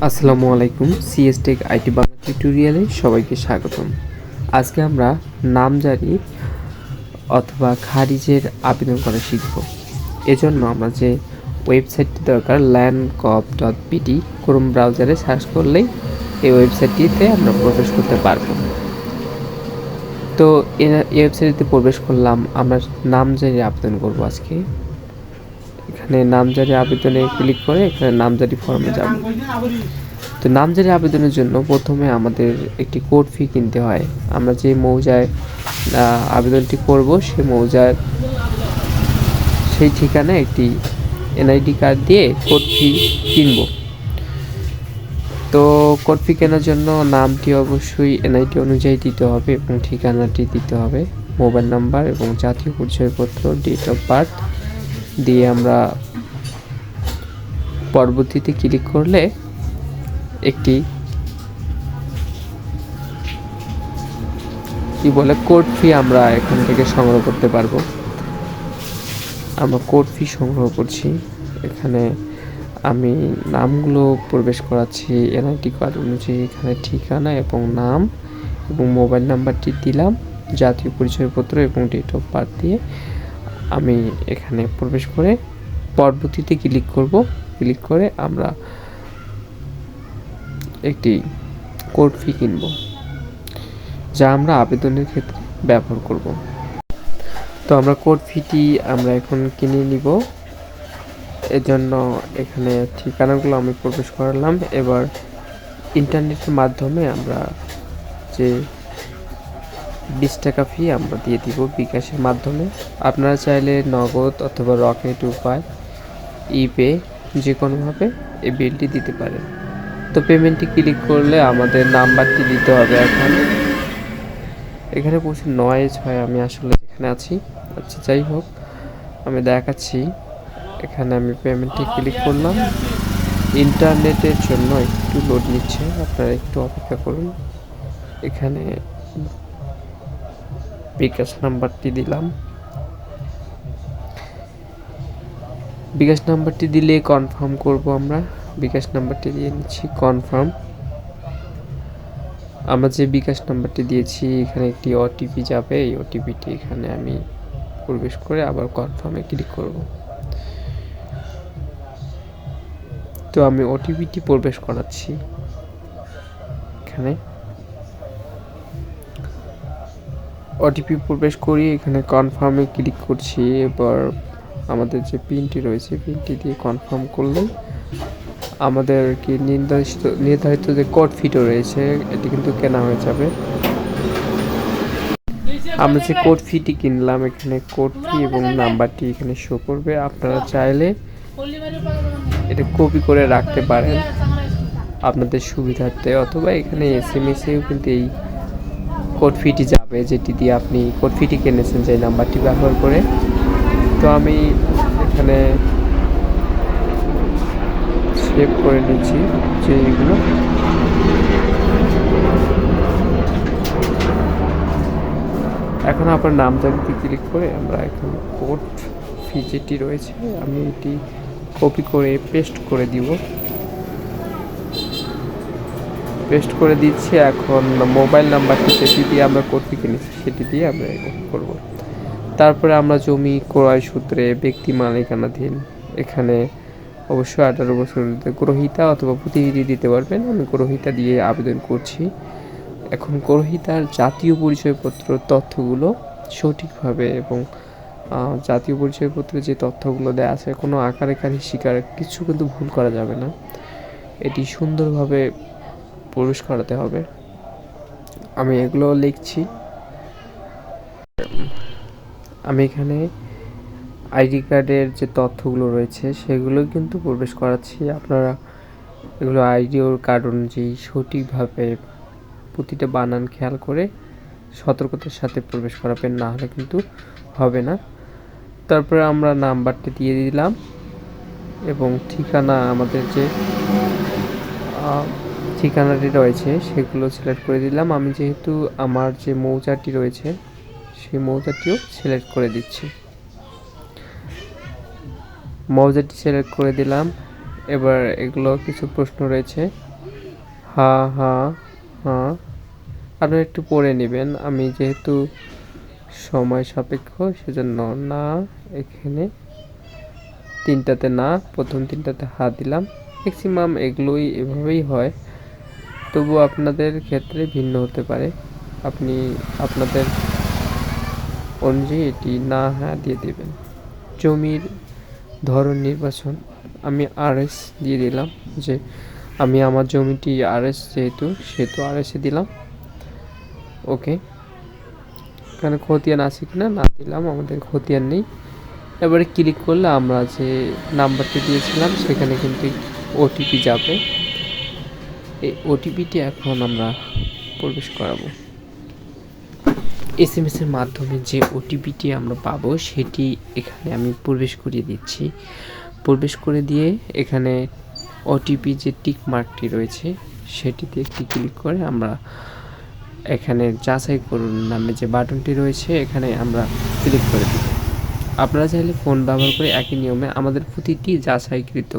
আসসালামু আলাইকুম সিএসটেক আইটি বাংলা টিউটোরিয়ালে সবাইকে স্বাগতম। আজকে আমরা নামজারি অথবা খারিজের আবেদন করা শিখব। এজন্য আমরা যে ওয়েবসাইটটি দরকার land cop dot PT Chrome ব্রাউজারে সার্চ করলেই এই ওয়েবসাইটটিতে আমরা প্রবেশ করতে পারব। তো এই ওয়েবসাইটটিতে প্রবেশ করলাম, আমরা নামজারি আবেদন করব আজকে। এখানে নামজারি আবেদনে ক্লিক করে এখানে নামজারি ফর্মে যাব। তো নামজারি আবেদনের জন্য প্রথমে আমাদের একটি কোড ফি কিনতে হয়। আমরা যে মৌজায় আবেদনটি করব সেই মৌজার সেই ঠিকানায় একটি এনআইডি কার্ড দিয়ে কোড ফি কিনব। তো কোড ফি কেনার জন্য নামটি অবশ্যই এনআইডি অনুযায়ী দিতে হবে এবং ঠিকানাটি দিতে হবে। মোবাইল নাম্বার এবং জাতীয় পরিচয়পত্র ডেট অফ বার্থ দিয়ে আমরা পরবর্তীতে ক্লিক করলে একটি কি বলে কোড ফি আমরা এখান থেকে সংগ্রহ করতে পারব। আমরা কোড ফি সংগ্রহ করছি। এখানে আমি নামগুলো প্রবেশ করাচ্ছি এনআইডি কার্ড অনুযায়ী এখানে ঠিকানা এবং নাম এবং মোবাইল নাম্বারটি দিলাম, জাতীয় পরিচয়পত্র এবং ডেট অফ বার্থ দিয়ে। আমি এখানে প্রবেশ করে পরবর্তীতে ক্লিক করব। ক্লিক করে আমরা একটি কোড ফি কিনব, যা আমরা আবেদনের ক্ষেত্রে ব্যবহার করব। তো আমরা কোড ফিটি আমরা এখন কিনে নিব। এজন্য এখানে ঠিকানাগুলো আমি প্রবেশ করালাম। এবার ইন্টারনেটের মাধ্যমে আমরা যে বিশ টাকা ফি আমরা দিয়ে দিব বিকাশের মাধ্যমে। আপনারা চাইলে নগদ অথবা রকেট উপায় ইপে যে কোনোভাবে এই বিলটি দিতে পারেন। তো পেমেন্টটি ক্লিক করলে আমাদের নাম্বারটি দিতে হবে এখন। এখানে প্রচুর নয়েজ হয় আমি আসলে যেখানে আছি। আচ্ছা যাই হোক, আমি দেখাচ্ছি। এখানে আমি পেমেন্টটি ক্লিক করলাম। ইন্টারনেটের জন্য একটু লোড নিচ্ছে। আপনারা একটু অপেক্ষা করুন। এখানে বিকাশ নাম্বারটি দিলাম। বিকাশ নাম্বারটি দিলে কনফার্ম করব আমরা। বিকাশ নাম্বারটি দিয়ে নিচ্ছি কনফার্ম আমরা যে বিকাশ নাম্বারটি দিয়েছি, এখানে একটি ওটিপি যাবে। এই ওটিপিটি এখানে আমি প্রবেশ করে আবার কনফার্মে ক্লিক করব। তো আমি ওটিপিটি প্রবেশ করাচ্ছি। এখানে। ওটিপি প্রবেশ করি, এখানে কনফার্মে ক্লিক করছি, এবার আমাদের যে পিনটি রয়েছে পিনটি দিয়ে কনফার্ম করলেই আমাদের কি নির্ধারিত নির্ধারিত যে কোড ফিটও রয়েছে, এটি কিন্তু কেনা হয়ে যাবে। আমরা যে কোড ফিটি কিনলাম, এখানে কোড ফি এবং নাম্বারটি এখানে শো করবে। আপনারা চাইলে এটা কপি করে রাখতে পারেন আপনাদের সুবিধার্থে, অথবা এখানে এস এম এসেও কিন্তু এই কোড ফিটি যাবে, যেটি দিয়ে আপনি কোড ফিটি কিনেছেন যে নাম্বারটি ব্যবহার করে। তো আমি এখানে সেভ করে নিচ্ছি যে এগুলো। এখন আপনার নাম নামজারিতে ক্লিক করে আমরা এখন কোড ফি যেটি রয়েছে, আমি এটি কপি করে পেস্ট করে দিব। পেস্ট করে দিচ্ছি, এখন মোবাইল নাম্বারটি সেটি দিয়ে আমরা কোডটি কিনেছি, সেটি দিয়ে আমরা করব। তারপরে আমরা জমি ক্রয় সূত্রে ব্যক্তি মালিকানাধীন, এখানে অবশ্যই আঠারো বছর গ্রহিতা অথবা প্রতিনিধি দিতে পারবেন, আমি গ্রহিতা দিয়ে আবেদন করছি। এখন গ্রহিতার জাতীয় পরিচয়পত্র তথ্যগুলো সঠিকভাবে এবং জাতীয় পরিচয়পত্রে যে তথ্যগুলো দেওয়া আছে, কোনো আকার একার শিকার, কিছু কিন্তু ভুল করা যাবে না। এটি সুন্দরভাবে প্রবেশ করাতে হবে। আমি এগুলো লিখছি। আমি এখানে আইডি কার্ডের যে তথ্যগুলো রয়েছে, সেগুলো কিন্তু প্রবেশ করাচ্ছি। আপনারা এগুলো আইডি ও কার্ড অনুযায়ী সঠিকভাবে প্রতিটা বানান খেয়াল করে সতর্কতার সাথে প্রবেশ করাবেন, না হলে কিন্তু হবে না। তারপরে আমরা নাম্বারটি দিয়ে দিলাম এবং ঠিকানা আমাদের যে ঠিকানাটি রয়েছে, সেগুলো সিলেক্ট করে দিলাম। আমি যেহেতু আমার যে মৌচাটি রয়েছে, সেই মৌজাটিও সিলেক্ট করে দিচ্ছি। মৌজাটি সিলেক্ট করে দিলাম। এবার এগুলো কিছু প্রশ্ন রয়েছে। হা হা হা আরও একটু পড়ে নেবেন। আমি যেহেতু সময় সাপেক্ষ, সেজন্য না, এখানে তিনটাতে না, প্রথম তিনটাতে হা দিলাম। ম্যাক্সিমাম এগুলোই এভাবেই হয়। তবু আপনাদের ক্ষেত্রে ভিন্ন হতে পারে। আপনি আপনাদের অনুযায়ী এটি না হ্যাঁ দিয়ে দেবেন। জমির ধরন নির্বাচন আমি আরএস দিয়ে দিলাম যে আমি আমার জমিটি আরএস যেহেতু সেহেতু আরএসে দিলাম। ওকে। এখানে খতিয়ান আছে কিনা না দিলাম, আমাদের খতিয়ান নেই। এবারে ক্লিক করলে আমরা যে নাম্বারটি দিয়েছিলাম সেখানে কিন্তু ওটিপি যাবে। এই ওটিপিটি এখন আমরা প্রবেশ করাবো। এস এম এর মাধ্যমে যে ওটিপিটি আমরা পাবো, সেটি এখানে আমি প্রবেশ করিয়ে দিচ্ছি। প্রবেশ করে দিয়ে এখানে ওটিপি যে টিক মার্কটি রয়েছে, সেটিতে একটি ক্লিক করে আমরা এখানে যাচাই করুন নামে যে বাটনটি রয়েছে, এখানে আমরা ক্লিক করে দিব আপনারা চাইলে ফোন ব্যবহার করে একই নিয়মে আমাদের প্রতিটি যাচাইকৃত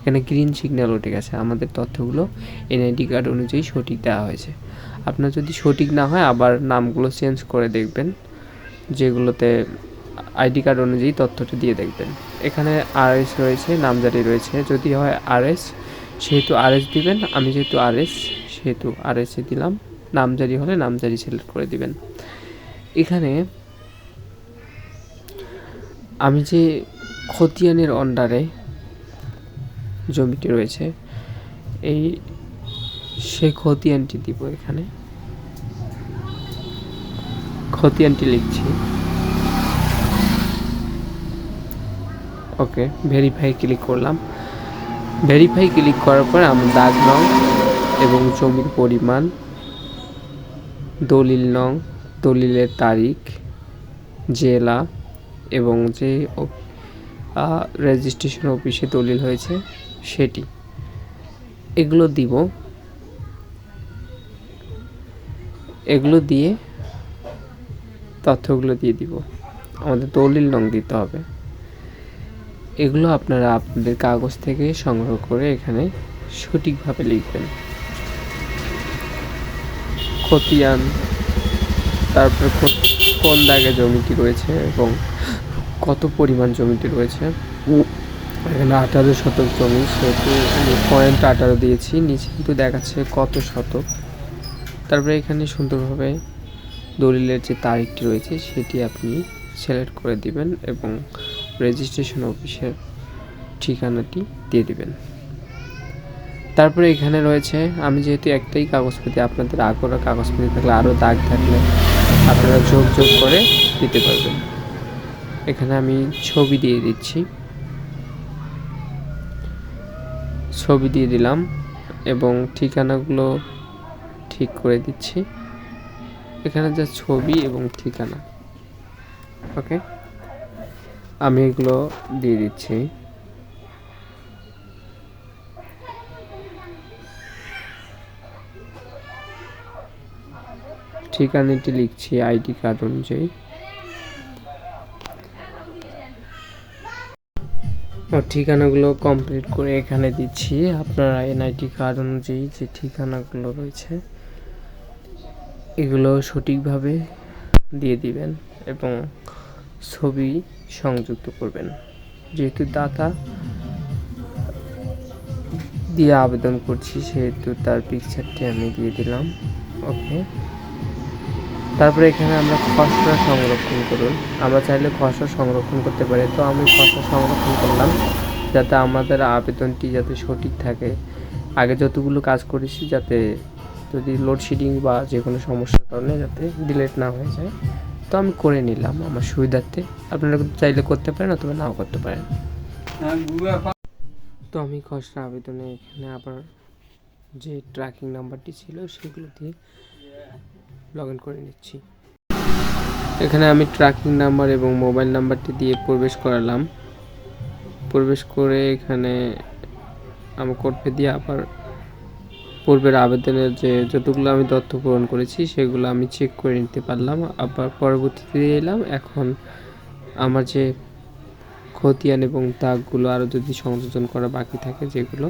এখানে গ্রিন সিগন্যাল উঠে গেছে। আমাদের তথ্যগুলো এনআইডি কার্ড অনুযায়ী সঠিক দেওয়া হয়েছে। আপনার যদি সঠিক না হয়, আবার নামগুলো চেঞ্জ করে দেখবেন, যেগুলোতে আইডি কার্ড অনুযায়ী তথ্যটি দিয়ে দেখবেন। এখানে আরএস রয়েছে, নামজারি রয়েছে। যদি হয় আরএস সেহেতু আরএস দিবেন। আমি যেহেতু আরএস সেহেতু আরএসে দিলাম। নামজারি হলে নামজারি সিলেক্ট করে দিবেন। এখানে আমি যে খতিয়ানের অন্ডারে জমিটি রয়েছে। এই সেই খতিয়ানটি দিব এখানে। খতিয়ানটি লিখছি। ওকে ভেরিফাই ক্লিক করলাম। ভেরিফাই ক্লিক করার পর আমি দাগ নং এবং জমির পরিমাণ, দলিল নং, দলিলের তারিখ, জেলা এবং যে রেজিস্ট্রেশন অফিসে দলিল হয়েছে। সেটি। এগুলো দিব। এগুলো দিয়ে তথ্যগুলো দিয়ে দিব। আমাদের দলিল নং দিতে হবে। এগুলো আপনারা আপনাদের কাগজ থেকে সংগ্রহ করে এখানে সঠিকভাবে লিখবেন। খতিয়ান, তারপরে কোন দাগে জমিটি রয়েছে এবং কত পরিমাণ জমিটি রয়েছে। এখানে আঠারো শতক জমি, সেহেতু আমি পয়েন্ট আঠারো দিয়েছি, নিচে কিন্তু দেখাচ্ছে কত শতক। তারপরে এখানে সুন্দরভাবে দলিলের যে তারিখটি রয়েছে, সেটি আপনি সিলেক্ট করে দিবেন এবং রেজিস্ট্রেশন অফিসের ঠিকানাটি দিয়ে দিবেন। তারপরে এখানে রয়েছে, আমি যেহেতু একটাই কাগজপাতি, আপনাদের আগ্রহ কাগজপাতি থাকলে, আরও দাগ থাকলে আপনারা যোগ যোগ করে দিতে পারবেন। এখানে আমি ছবি দিয়ে দিচ্ছি। ছবি দিয়ে দিলাম এবং ঠিকানাগুলো ঠিক করে দিচ্ছি। এখানে যা ছবি এবং ঠিকানা, ওকে? আমি এগুলো দিয়ে দিচ্ছি। ঠিকানাটি লিখছি আইডি কার্ড অনুযায়ী। ঠিকানাগুলো কমপ্লিট করে এখানে দিচ্ছি। আপনারা এনআইটি কার্ড অনুযায়ী যে ঠিকানাগুলো রয়েছে, এগুলো সঠিকভাবে দিয়ে দিবেন এবং ছবি সংযুক্ত করবেন। যেহেতু দাতা দিয়ে আবেদন করছি, সেহেতু তার পিকচারটি আমি দিয়ে দিলাম। ওকে তারপরে এখানে আমরা খসড়া সংরক্ষণ করুন। আমরা চাইলে খসড়া সংরক্ষণ করতে পারি। তো আমি খসড়া সংরক্ষণ করলাম, যাতে আমাদের আবেদনটি যাতে সঠিক থাকে। আগে যতগুলো কাজ করেছি যাতে যদি লোডশেডিং বা যে কোনো সমস্যার কারণে যাতে ডিলেট না হয়ে যায়, তো আমি করে নিলাম আমার সুবিধার্থে। আপনারা চাইলে করতে পারেন অথবা নাও করতে পারেন। তো আমি খসড়া আবেদনে এখানে আবার যে ট্র্যাকিং নাম্বারটি ছিল, সেগুলো দিয়ে লগ ইন করে নিচ্ছি। এখানে আমি ট্র্যাকিং নাম্বার এবং মোবাইল নাম্বারটি দিয়ে প্রবেশ করালাম। প্রবেশ করে এখানে আমার কোডপে দিয়ে আবার পূর্বের আবেদনের যে যতগুলো আমি তথ্য পূরণ করেছি, সেগুলো আমি চেক করে নিতে পারলাম। আবার পরবর্তীতে এলাম, এখন আমার যে খতিয়ান এবং দাগগুলো আরও যদি সংযোজন করা বাকি থাকে, যেগুলো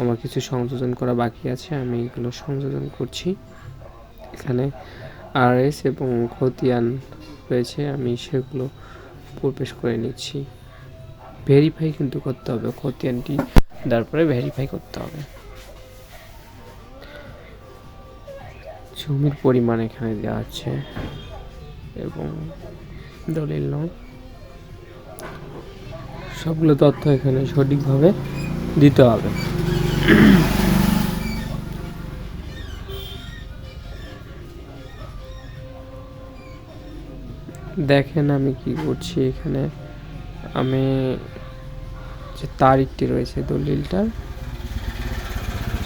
আমার কিছু সংযোজন করা বাকি আছে, আমি এগুলো সংযোজন করছি। এখানে আর এস এবং খতিয়ান রয়েছে, আমি সেগুলো প্রবেশ করে নিচ্ছি। ভেরিফাই কিন্তু করতে হবে, খতিয়ানটি তারপরে ভেরিফাই করতে হবে। জমির পরিমাণ এখানে দেওয়া আছে এবং দলিল নং। সবগুলো তথ্য এখানে সঠিকভাবে দিতে হবে। দেখেন আমি কি করছি এখানে। আমি যে তারিখটি রয়েছে দলিলটার,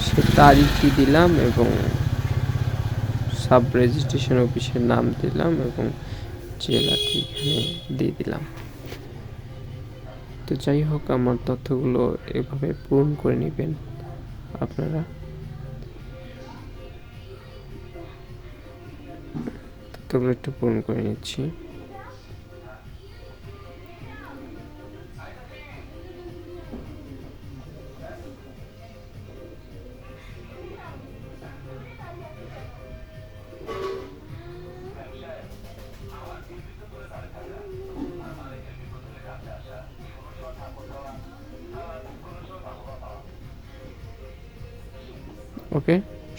সে তারিখটি দিলাম এবং সাব রেজিস্ট্রেশন অফিসের নাম দিলাম এবং জেলাটি এখানে দিয়ে দিলাম। তো যাই হোক, আমার তথ্যগুলো এভাবে পূরণ করে নেবেন আপনারা। তথ্যগুলো একটু পূরণ করে নিচ্ছি।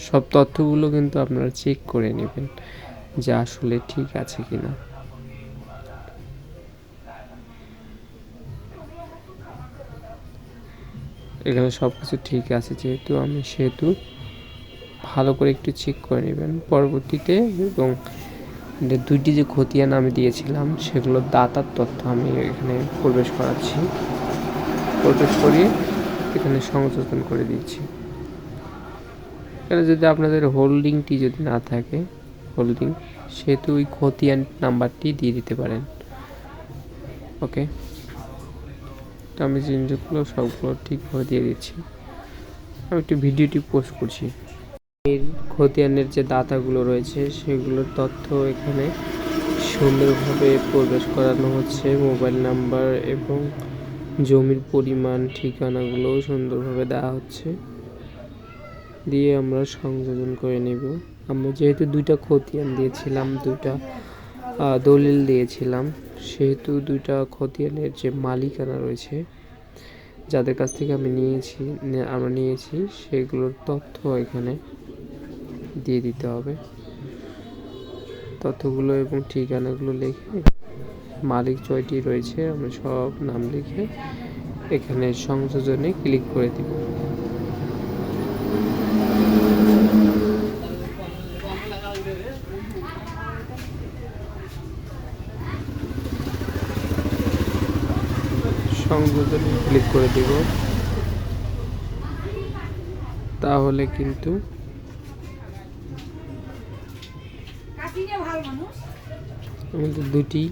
সব তথ্যগুলো কিন্তু আপনারা চেক করে নেবেন যে আসলে ঠিক আছে কিনা। এখানে সব কিছু ঠিক আছে যেহেতু আমি সেহেতু ভালো করে একটু চেক করে নেবেন পরবর্তীতে এবং দুইটি যে খতিয়ান আমি দিয়েছিলাম সেগুলোর দাতার তথ্য আমি এখানে প্রবেশ করাচ্ছি। প্রবেশ করিয়ে এখানে সংযোজন করে দিচ্ছি। এখানে যদি আপনাদের হোল্ডিংটি যদি না থাকে, হোল্ডিং, সেহেতু ওই খতিয়ান নাম্বারটি দিয়ে দিতে পারেন। ওকে? তো আমি জিনিসগুলো সবগুলো ঠিকভাবে দিয়ে দিচ্ছি। আমি একটু ভিডিওটি পোস্ট করছি। এর খতিয়ানের যে দাতাগুলো রয়েছে, সেগুলোর তথ্য এখানে সুন্দরভাবে প্রবেশ করানো হচ্ছে। মোবাইল নাম্বার এবং জমির পরিমাণ, ঠিকানাগুলোও সুন্দরভাবে দেওয়া হচ্ছে। দিয়ে আমরা সংযোজন করে নেব। আমরা যেহেতু দুইটা খতিয়ান দিয়েছিলাম, দুইটা দলিল দিয়েছিলাম, সেহেতু দুইটা খতিয়ানের যে মালিকানা রয়েছে, যাদের কাছ থেকে আমি নিয়েছি আমরা নিয়েছি, সেগুলোর তথ্য এখানে দিয়ে দিতে হবে। তথ্যগুলো এবং ঠিকানাগুলো লিখে মালিক জয়টি রয়েছে, আমরা সব নাম লিখে এখানে সংযোজনে ক্লিক করে দিব। সংযোজনে ক্লিক করে দিব। তাহলে কিন্তু আমাদের দুটি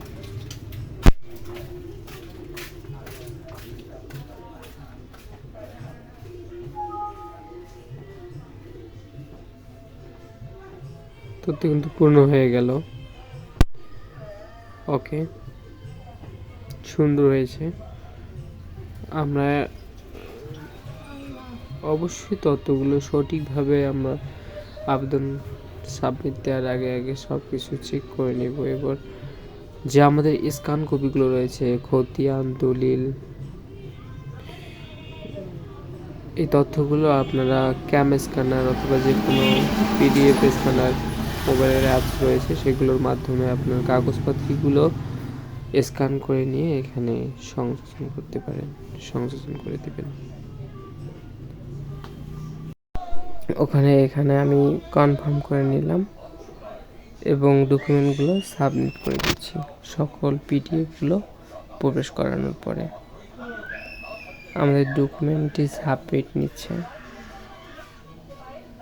তথ্য কিন্তু পূর্ণ হয়ে গেল। ওকে, সুন্দর হয়েছে। আমরা অবশ্যই তথ্যগুলো সঠিকভাবে আমরা আবেদন সাবমিট দেওয়ার আগে আগে সব কিছু চেক করে নেব। এবার যে আমাদের স্কান কপিগুলো রয়েছে, খতিয়ান, দলিল, এই তথ্যগুলো আপনারা ক্যাম স্ক্যানার অথবা যে কোনো পিডিএফ স্ক্যানার মোবাইলের অ্যাপস রয়েছে, সেগুলোর মাধ্যমে আপনার কাগজপত্রগুলো স্ক্যান করে নিয়ে এখানে সংযোজন করতে পারেন, সংযোজন করে দিবেন। ওখানে, এখানে আমি কনফার্ম করে নিলাম এবং ডকুমেন্টগুলো সাবমিট করে দিচ্ছি। সকল পিডিএফগুলো প্রবেশ করানোর পরে আমাদের ডকুমেন্টটি সাবমিট নিচ্ছে।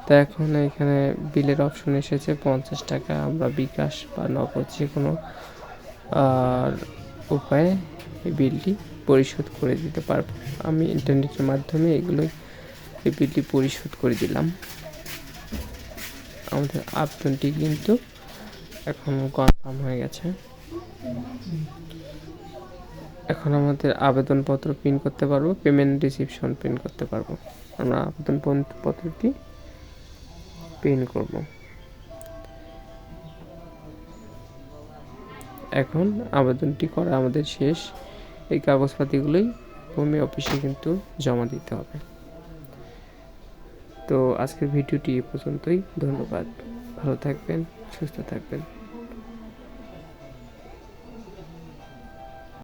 তো এখন এখানে বিলের অপশন এসেছে, পঞ্চাশ টাকা। আমরা বিকাশ বা নগদ যে কোনো উপায়ে এই বিলটি পরিশোধ করে দিতে পারব। আমি ইন্টারনেটের মাধ্যমে এগুলো এই বিলটি পরিশোধ করে দিলাম। আমাদের আবেদনটি কিন্তু এখন কনফার্ম হয়ে গেছে। এখন আমাদের আবেদনপত্র প্রিন্ট করতে পারব পেমেন্ট রিসিপশন প্রিন্ট করতে পারব। আমরা আবেদন পন- পত্রটি প্রিন্ট করব। এখন আবেদনটি করা আমাদের শেষ। এই কাগজপাতিগুলোই ভূমি অফিসে কিন্তু জমা দিতে হবে। তো আজকের ভিডিওটি এ পর্যন্তই। ধন্যবাদ। ভালো থাকবেন, সুস্থ থাকবেন।